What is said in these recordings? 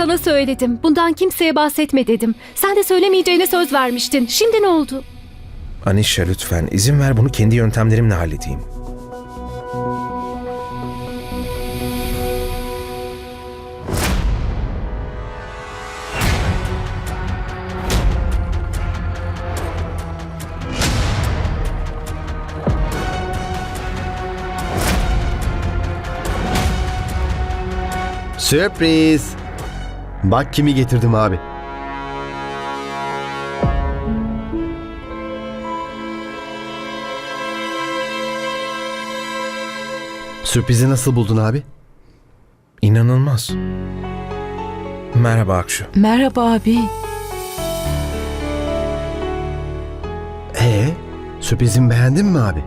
Sana söyledim. Bundan kimseye bahsetme dedim. Sen de söylemeyeceğine söz vermiştin. Şimdi ne oldu? Anişa lütfen izin ver bunu kendi yöntemlerimle halledeyim. Sürpriz. Bak kimi getirdim abi. Sürprizi nasıl buldun abi? İnanılmaz. Merhaba Akşu. Merhaba abi. Ee, sürprizimi beğendin mi abi?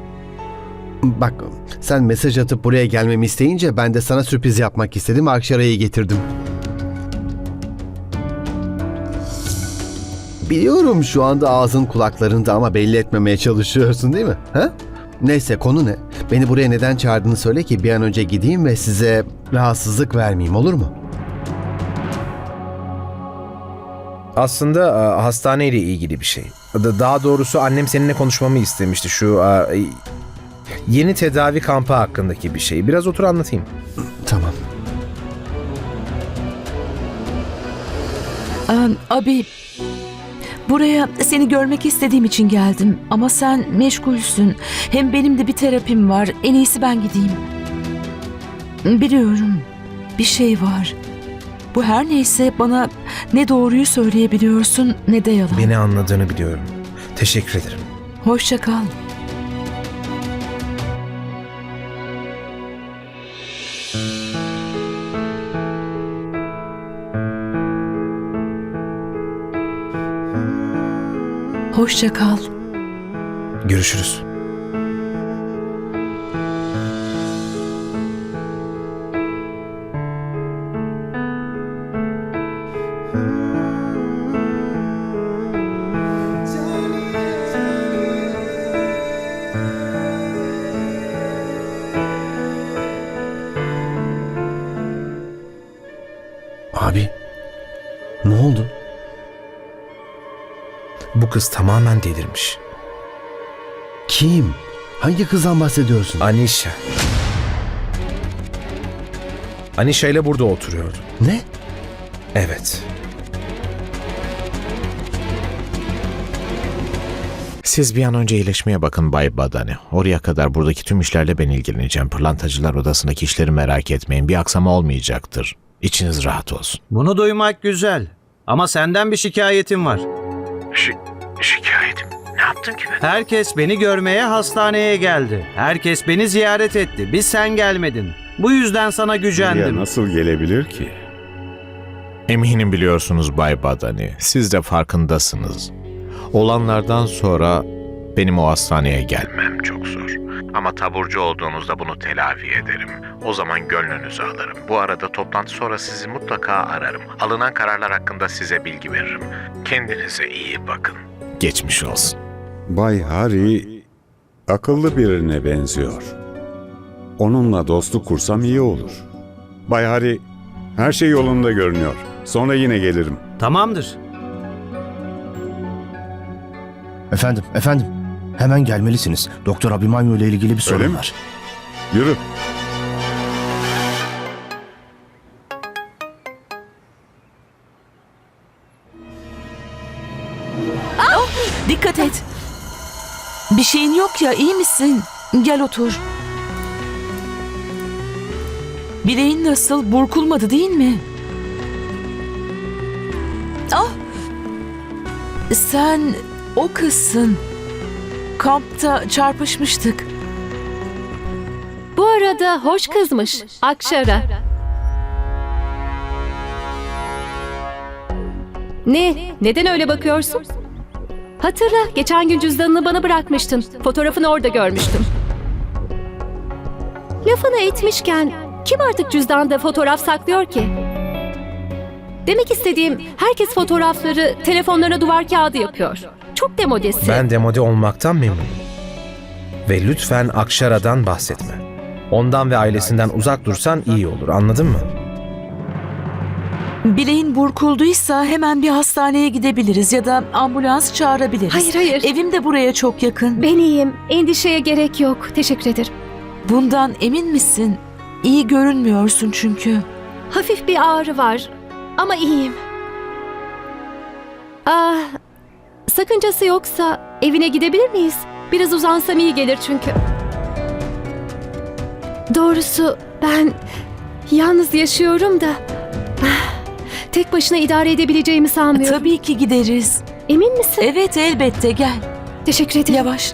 Bak sen mesaj atıp buraya gelmemi isteyince ben de sana sürpriz yapmak istedim. Akşarayı getirdim. Biliyorum şu anda ağzın kulaklarında ama belli etmemeye çalışıyorsun değil mi? Ha? Neyse konu ne? Beni buraya neden çağırdığını söyle ki bir an önce gideyim ve size rahatsızlık vermeyeyim olur mu? Aslında e, hastaneyle ilgili bir şey. Da- Daha doğrusu annem seninle konuşmamı istemişti şu e, yeni tedavi kampı hakkındaki bir şey. Biraz otur anlatayım. Tamam. Abi buraya seni görmek istediğim için geldim. Ama sen meşgulsün. Hem benim de bir terapim var. En iyisi ben gideyim. Biliyorum. Bir şey var. Bu her neyse bana ne doğruyu söyleyebiliyorsun ne de yalan. Beni anladığını biliyorum. Teşekkür ederim. Hoşça kal. Hoşça kal. Görüşürüz. Bu kız tamamen delirmiş. Kim? Hangi kızdan bahsediyorsun? Anişa. Anişa ile burada oturuyordu. Ne? Evet. Siz bir an önce iyileşmeye bakın Bay Badani. Oraya kadar buradaki tüm işlerle ben ilgileneceğim. Pırlantacılar odasındaki işleri merak etmeyin. Bir aksama olmayacaktır. İçiniz rahat olsun. Bunu duymak güzel. Ama senden bir şikayetim var. Şikayetim. Ne yaptın ki ben? Herkes beni görmeye hastaneye geldi. Herkes beni ziyaret etti. Bir sen gelmedin. Bu yüzden sana Buraya gücendim. nasıl gelebilir ki? Eminim biliyorsunuz Bay Badani. Siz de farkındasınız. Olanlardan sonra benim o hastaneye gelmem çok zor. Ama taburcu olduğunuzda bunu telafi ederim. O zaman gönlünüzü alırım. Bu arada toplantı sonra sizi mutlaka ararım. Alınan kararlar hakkında size bilgi veririm. Kendinize iyi bakın. Geçmiş olsun. Bay Hari akıllı birine benziyor. Onunla dostluk kursam iyi olur. Bay Hari her şey yolunda görünüyor. Sonra yine gelirim. Tamamdır. Efendim, efendim. Hemen gelmelisiniz. Doktor Abimanyu ile ilgili bir sorun Öyle mi? var. Yürü. Bir şeyin yok ya iyi misin? Gel otur. Bileğin nasıl? Burkulmadı değil mi? Ah! Sen o kızsın. Kampta çarpışmıştık. Bu arada hoş kızmış. Akşara. Ne? Neden öyle bakıyorsun? Hatırla, geçen gün cüzdanını bana bırakmıştın. Fotoğrafını orada görmüştüm. Lafını etmişken kim artık cüzdanda fotoğraf saklıyor ki? Demek istediğim herkes fotoğrafları telefonlarına duvar kağıdı yapıyor. Çok demodesi. Ben demode olmaktan memnunum. Ve lütfen Akşara'dan bahsetme. Ondan ve ailesinden uzak dursan iyi olur anladın mı? Bileğin burkulduysa hemen bir hastaneye gidebiliriz ya da ambulans çağırabiliriz. Hayır hayır. Evim de buraya çok yakın. Ben iyiyim. Endişeye gerek yok. Teşekkür ederim. Bundan emin misin? İyi görünmüyorsun çünkü. Hafif bir ağrı var ama iyiyim. Ah, sakıncası yoksa evine gidebilir miyiz? Biraz uzansam iyi gelir çünkü. Doğrusu ben yalnız yaşıyorum da ah, tek başına idare edebileceğimi sanmıyorum. Tabii ki gideriz. Emin misin? Evet elbette gel. Teşekkür ederim. Yavaş.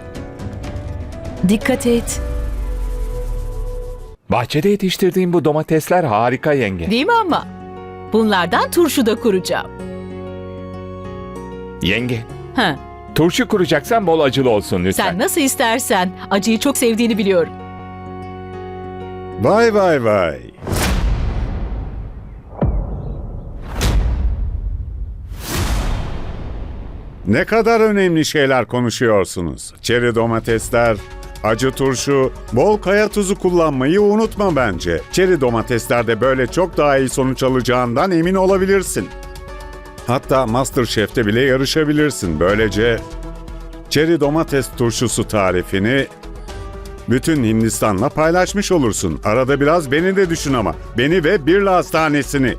Dikkat et. Bahçede yetiştirdiğim bu domatesler harika yenge. Değil mi ama? Bunlardan turşu da kuracağım. Yenge, Ha, turşu kuracaksan bol acılı olsun lütfen. sen nasıl istersen. Acıyı çok sevdiğini biliyorum. Vay vay vay. Ne kadar önemli şeyler konuşuyorsunuz. Çeri domatesler, acı turşu, bol kaya tuzu kullanmayı unutma bence. Çeri domateslerde böyle çok daha iyi sonuç alacağından emin olabilirsin. Hatta Masterchef'te bile yarışabilirsin. Böylece çeri domates turşusu tarifini bütün Hindistan'la paylaşmış olursun. Arada biraz beni de düşün ama. Beni ve Birla Hastanesi'ni.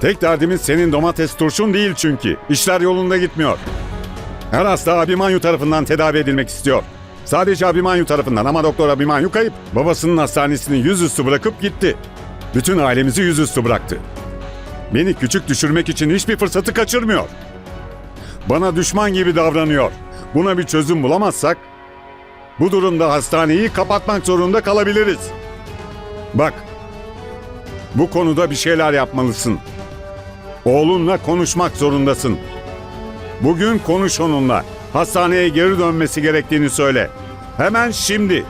Tek derdimiz senin domates turşun değil çünkü. İşler yolunda gitmiyor. Her hasta Abimanyu tarafından tedavi edilmek istiyor. Sadece Abimanyu tarafından ama Doktor Abimanyu kayıp. Babasının hastanesini yüzüstü bırakıp gitti. Bütün ailemizi yüzüstü bıraktı. Beni küçük düşürmek için hiçbir fırsatı kaçırmıyor. Bana düşman gibi davranıyor. Buna bir çözüm bulamazsak bu durumda hastaneyi kapatmak zorunda kalabiliriz. Bak, bu konuda bir şeyler yapmalısın. Oğlunla konuşmak zorundasın. Bugün konuş onunla. Hastaneye geri dönmesi gerektiğini söyle. Hemen şimdi.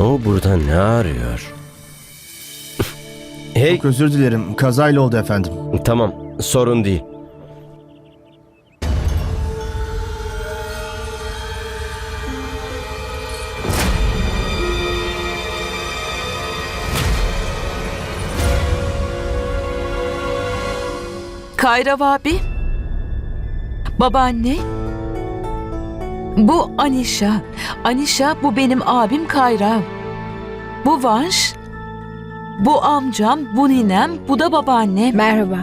O burada ne arıyor? Hey, Çok özür dilerim. Kazayla oldu efendim. tamam, sorun değil. Kayrav abi. Babaanne. Bu Anişa. Anişa bu benim abim Kayrav. Bu Vanş. Bu amcam, bu ninem, bu da babaannem. Merhaba.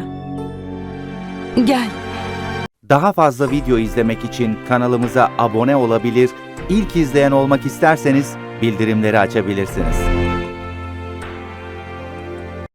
Gel. Daha fazla video izlemek için kanalımıza abone olabilir, ilk izleyen olmak isterseniz bildirimleri açabilirsiniz.